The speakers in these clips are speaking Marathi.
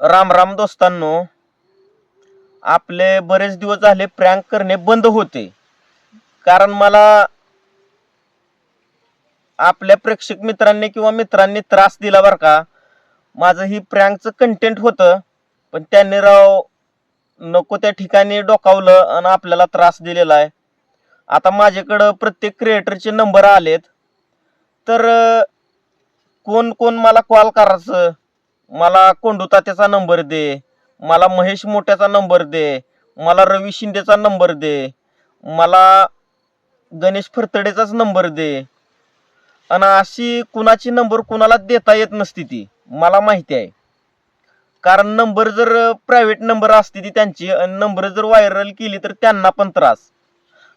राम राम दोस्तांनो आपले बरेच दिवस झाले प्रँक करणे बंद होते. कारण मला आपल्या प्रेक्षक मित्रांनी किंवा मित्रांनी त्रास दिला बरं का. माझं ही प्रँकचं कंटेंट होतं पण त्यांनी राव नको त्या ठिकाणी डोकावलं आणि आपल्याला त्रास दिलेला आहे. आता माझ्याकडं प्रत्येक क्रिएटरचे नंबर आलेत. तर कोण कोण मला कॉल करायचं? मला कोंडू तात्याचा नंबर दे मला महेश मोठ्याचा नंबर दे मला रवी शिंदेचा नंबर दे मला गणेश फरतडेचाच नंबर दे. आणि अशी कुणाची नंबर कुणाला देता येत नसती ती मला माहिती आहे. कारण नंबर जर प्रायव्हेट नंबर असते ती त्यांची आणि नंबर जर व्हायरल केली तर त्यांना पण त्रास.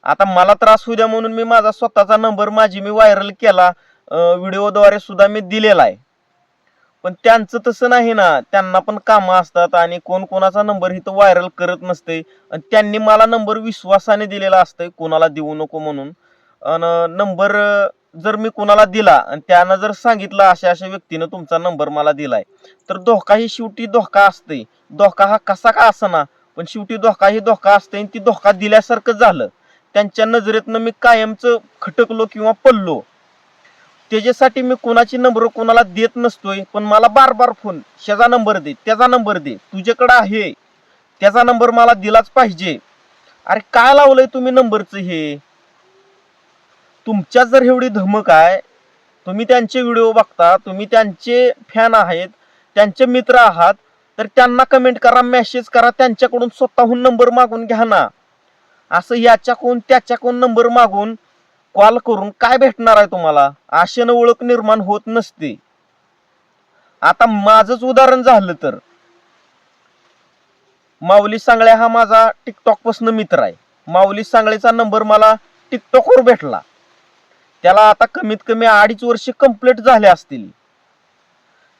आता मला त्रास होऊ द्या म्हणून मी माझा स्वतःचा नंबर माझी मी व्हायरल केला व्हिडिओद्वारे सुद्धा मी दिलेला आहे. पण त्यांचं तसं नाही ना. त्यांना पण कामं असतात आणि कोण कोणाचा नंबर इथं व्हायरल करत नसते आणि त्यांनी मला नंबर विश्वासाने दिलेला असतंय कोणाला देऊ नको म्हणून. आणि नंबर जर मी कोणाला दिला आणि त्यानं जर सांगितलं अशा अशा व्यक्तीनं तुमचा नंबर मला दिलाय तर धोका ही शेवटी धोका असते धोका हा कसा का असना पण शेवटी धोका ही धोका असते आणि ती धोका दिल्यासारखं झालं. त्यांच्या नजरेतनं मी कायमचं खटकलो किंवा पडलो. त्याच्यासाठी मी कोणाची नंबर कोणाला देत नसतोय पण मला बार बार फोन शेजा नंबर दे त्याचा नंबर दे तुझ्याकडं आहे त्याचा नंबर मला दिलाच पाहिजे. अरे काय लावलंय तुम्ही नंबरचं हे? तुमच्यात जर एवढी धमक आहे तुम्ही त्यांचे व्हिडिओ बघता तुम्ही त्यांचे फॅन आहेत त्यांचे मित्र आहात तर त्यांना कमेंट करा मेसेज करा त्यांच्याकडून स्वतःहून नंबर मागून घ्या ना. असं याच्याकडून त्याच्याकडून नंबर मागून कॉल करून काय भेटणार आहे तुम्हाला? आशेनं ओळख निर्माण होत नसते. आता माझंच उदाहरण झालं तर. माऊली सांगळे हा माझा टिकटॉकपासून मित्र आहे. माऊली सांगळेचा नंबर मला टिकटॉकवर भेटला. त्याला आता कमीत कमी अडीच वर्ष कंप्लीट झाले असतील.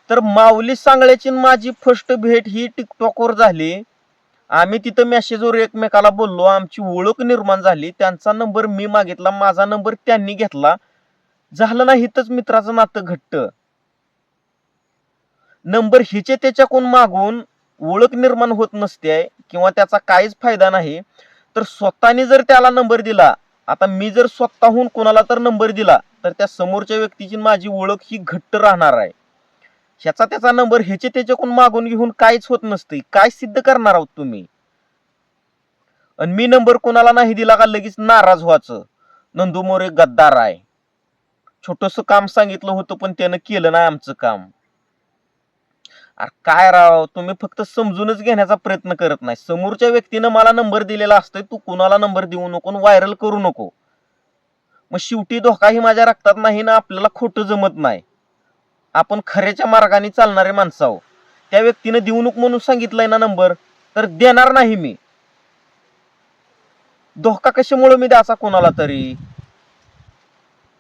तर माऊली सांगळ्याची माझी फर्स्ट भेट ही टिकटॉकवर झाली. आम्ही तिथं मेसेजवर एकमेकाला बोललो आमची ओळख निर्माण झाली त्यांचा नंबर मी मागितला माझा नंबर त्यांनी घेतला. झालं ना हिथंच मित्राचं नातं घट्ट. नंबर हिचे त्याच्याकडून मागून ओळख निर्माण होत नसते किंवा त्याचा काहीच फायदा नाही. तर स्वतःने जर त्याला नंबर दिला आता मी जर स्वतःहून कोणाला तर नंबर दिला तर त्या समोरच्या व्यक्तीची माझी ओळख ही घट्ट राहणार आहे. ह्याचा त्याचा नंबर ह्याचे त्याच्याकडून मागून घेऊन काहीच होत नसते काय सिद्ध करणार आहोत तुम्ही? आणि मी नंबर कोणाला नाही दिला का लगेच नाराज व्हायचं? नंदू मोरे गद्दार आहे. छोटस काम सांगितलं होतं पण त्यानं केलं नाही आमचं काम. अरे काय राव तुम्ही फक्त समजूनच घेण्याचा प्रयत्न करत नाही. समोरच्या व्यक्तीनं मला नंबर दिलेला असतोय तू कुणाला नंबर देऊ नको व्हायरल करू नको. मग शेवटी धोकाही माझ्या रक्तात नाही ना आपल्याला खोटं जमत नाही. आपण खऱ्याच्या मार्गाने चालणारे माणसं आहो त्या व्यक्तीनं दिवणूक म्हणून सांगितलंय ना नंबर तर देणार नाही मी. धोका कशामुळे मी द्याचा कोणाला तरी?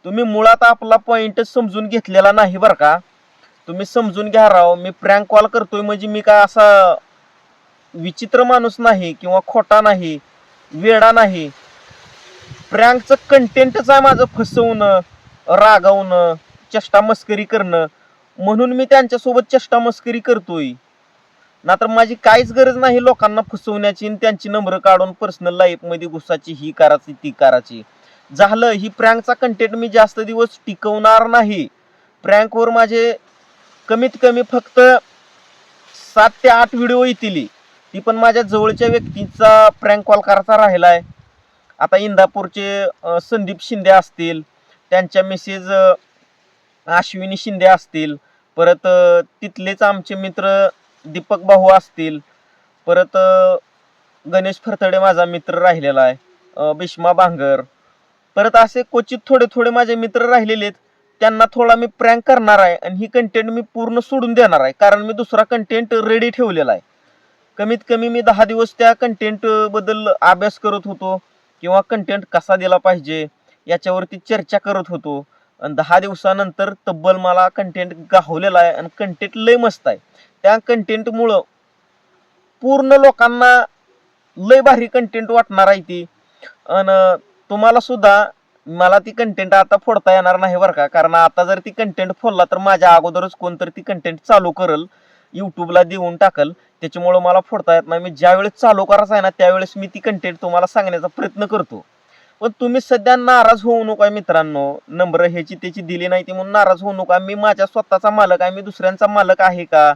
तुम्ही मुळात आपला पॉइंटच समजून घेतलेला नाही बरं का? तुम्ही समजून घ्या राव मी प्रँक कॉल करतोय म्हणजे मी काय असा विचित्र माणूस नाही किंवा खोटा नाही वेडा नाही. प्रँकचं कंटेंटच आहे माझं फसवणं रागवणं चेष्टा मस्करी करणं. म्हणून मी त्यांच्यासोबत चेष्टा मस्करी करतोय. नाहीतर माझी काहीच गरज नाही लोकांना फसवण्याची आणि त्यांची नंबर काढून पर्सनल लाईफमध्ये गुस्साची ही करायची ती करायची. झालं ही प्रँकचा कंटेंट मी जास्त दिवस टिकवणार नाही. प्रँकवर माझे कमीत कमी फक्त सात ते आठ व्हिडिओ येतील. ती पण माझ्या जवळच्या व्यक्तीचा प्रँक कॉल करायचा राहिला आहे आता इंदापूरचे संदीप शिंदे असतील त्यांच्या मेसेज अश्विनी शिंदे असतील परत तिथलेच आमचे मित्र दीपक भाऊ असतील परत गणेश फरतडे माझा मित्र राहिलेला आहे भीष्मा भांगर परत असे क्वचित थोडे थोडे माझे मित्र राहिलेले आहेत त्यांना थोडा मी प्रँक करणार आहे आणि ही कंटेंट मी पूर्ण सोडून देणार आहे कारण मी दुसरा कंटेंट रेडी ठेवलेला आहे. कमीत कमी मी दहा दिवस त्या कंटेंटबद्दल अभ्यास करत होतो किंवा कंटेंट कसा दिला पाहिजे याच्यावरती चर्चा करत होतो आणि दहा दिवसानंतर तब्बल मला कंटेंट गावलेला आहे आणि कंटेंट लय मस्त आहे. त्या कंटेंटमुळं पूर्ण लोकांना लय भारी कंटेंट वाटणार आहे ती. आणि तुम्हाला सुद्धा मला ती कंटेंट आता फोडता येणार नाही बरं का. कारण आता जर ती कंटेंट फोडला तर माझ्या अगोदरच कोणतरी ती कंटेंट चालू करल यूट्यूबला देऊन टाकल. त्याच्यामुळं मला फोडता येत नाही. मी ज्यावेळेस चालू करायचं आहे ना त्यावेळेस मी ती कंटेंट तुम्हाला सांगण्याचा प्रयत्न करतो. पण तुम्ही सध्या नाराज होऊ नका मित्रांनो. नंबर ह्याची त्याची दिली नाही ती म्हणून नाराज होऊ नका. मी माझ्या स्वतःचा मालक आहे. मी दुसऱ्यांचा मालक आहे का?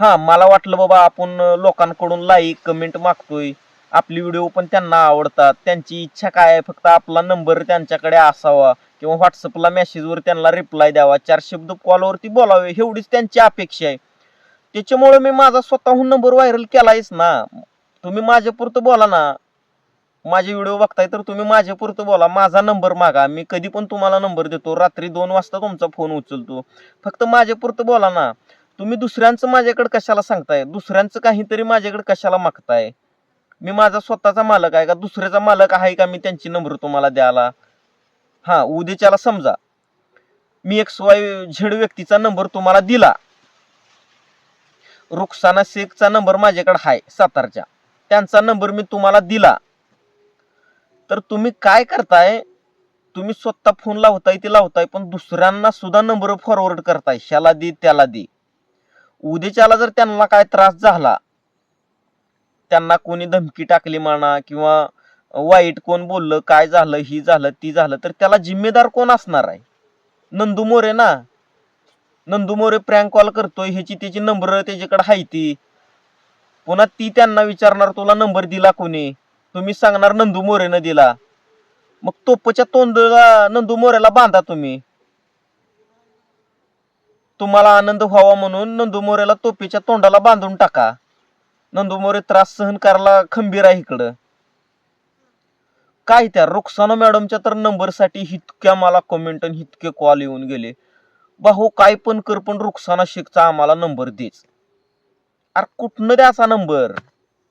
हा मला वाटलं बाबा आपण लोकांकडून लाईक कमेंट मागतोय. आपली व्हिडिओ पण त्यांना आवडतात. त्यांची इच्छा काय आहे? फक्त आपला नंबर त्यांच्याकडे असावा. किंवा व्हॉट्सअपला मेसेजवर त्यांना रिप्लाय द्यावा. चार शब्द कॉलवरती बोलावे. एवढीच त्यांची अपेक्षा आहे. त्याच्यामुळे मी माझा स्वतःहून नंबर व्हायरल केलायच ना. तुम्ही माझ्यापुरतं बोला ना. माझे व्हिडिओ बघताय तर तुम्ही माझ्यापुरतं बोला. माझा नंबर मागा. मी कधी पण तुम्हाला नंबर देतो. रात्री दोन वाजता तुमचा फोन उचलतो. फक्त माझ्यापुरतं बोला ना. तुम्ही दुसऱ्यांचं माझ्याकडे कशाला सांगताय? दुसऱ्यांचं काहीतरी माझ्याकडे कशाला मागताय? मी माझा स्वतःचा मालक आहे का? दुसऱ्याचा मालक आहे का? मी त्यांची नंबर तुम्हाला द्यायला. हां उद्याच्याला समजा. मी एक्स वाय झेड व्यक्तीचा नंबर तुम्हाला दिला. रुखसाना शेखचा नंबर माझ्याकडे आहे सातारच्या. त्यांचा नंबर मी तुम्हाला दिला. तर तुम्ही काय करताय? तुम्ही स्वतः फोन लावताय ते लावताय पण दुसऱ्यांना सुद्धा नंबर फॉरवर्ड करताय. ह्याला दे त्याला दे. उद्याच्याला जर त्यांना काय त्रास झाला त्यांना कोणी धमकी टाकली म्हणा किंवा वाईट कोण बोललं काय झालं ही झालं ती झालं तर त्याला जिम्मेदार कोण असणार आहे? नंदू मोरे ना? नंदू मोरे प्रँक कॉल करतोय ह्याची त्याची नंबर त्याच्याकडे आहे ती. पुन्हा ती त्यांना विचारणार तुला नंबर दिला कोणी? तुम्ही सांगणार नंदू मोरेनं दिला. मग तोपच्या तोंडला नंदू मोरेला बांधा तुम्ही. तुम्हाला आनंद व्हावा म्हणून नंदू मोरेला तोपेच्या तोंडाला बांधून टाका. नंदू मोरे त्रास सहन करायला खंबीर आहे इकडं. काय त्या रुक्साना मॅडमच्या तर नंबरसाठी इतक्या मला कमेंट आणि इतके कॉल येऊन गेले. बाहो काय पण कर पण रुक्साना शेखचा आम्हाला नंबर देच. अरे कुठनं द्याचा नंबर?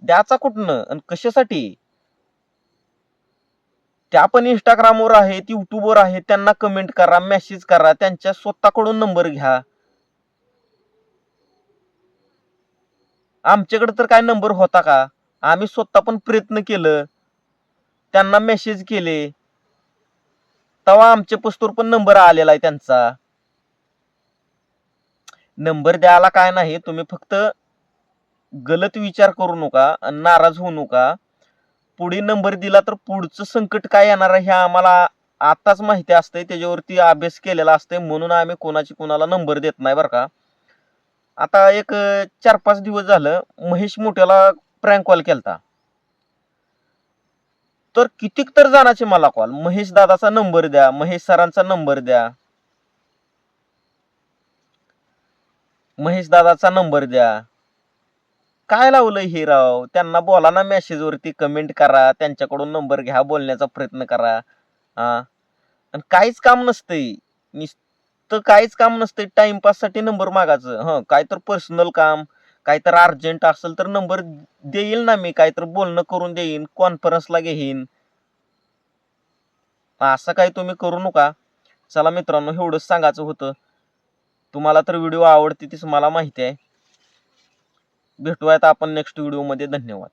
द्याचा कुठनं? आणि कशासाठी? त्या पण इंस्टाग्रामवर आहेत युट्यूबवर आहेत त्यांना कमेंट करा मेसेज करा त्यांच्या स्वतःकडून नंबर घ्या. आमच्याकडे तर काय नंबर होता का? आम्ही स्वतः पण प्रयत्न केलं. त्यांना मेसेज केले. तेव्हा आमच्या पस्तूर पण नंबर आलेला आहे त्यांचा. नंबर द्यायला काय नाही तुम्ही फक्त गलत विचार करू नका आणि नाराज होऊ नका. पुढे नंबर दिला तर पुढचं संकट काय येणार आहे हे आम्हाला आताच माहिती असते त्याच्यावरती अभ्यास केलेला असते म्हणून आम्ही कोणाची कोणाला नंबर देत नाही बरं का. आता एक चार पाच दिवस झालं महेश मोठ्याला प्रँक कॉल केलता. तर कितीक तर जणांचे मला कॉल महेश दादाचा नंबर द्या महेश सरांचा नंबर द्या. महेश दादाचा नंबर द्या. काय लावलं हे राव? त्यांना बोला ना मेसेजवरती कमेंट करा त्यांच्याकडून नंबर घ्या बोलण्याचा प्रयत्न करा. हा? आणि काहीच काम नसतंय. नुसतं काहीच काम नसतंय. टाइमपाससाठी नंबर मागायचं. हं काय तर पर्सनल काम काय तर अर्जंट असेल तर नंबर देईल ना मी. काय तर बोलणं करून देईन कॉन्फरन्सला घेईन. असं काही तुम्ही करू नका. चला मित्रांनो एवढंच सांगायचं होतं. तुम्हाला तर व्हिडिओ आवडते तीच मला माहिती आहे. भेटूयात आपण नेक्स्ट व्हिडिओमध्ये धन्यवाद.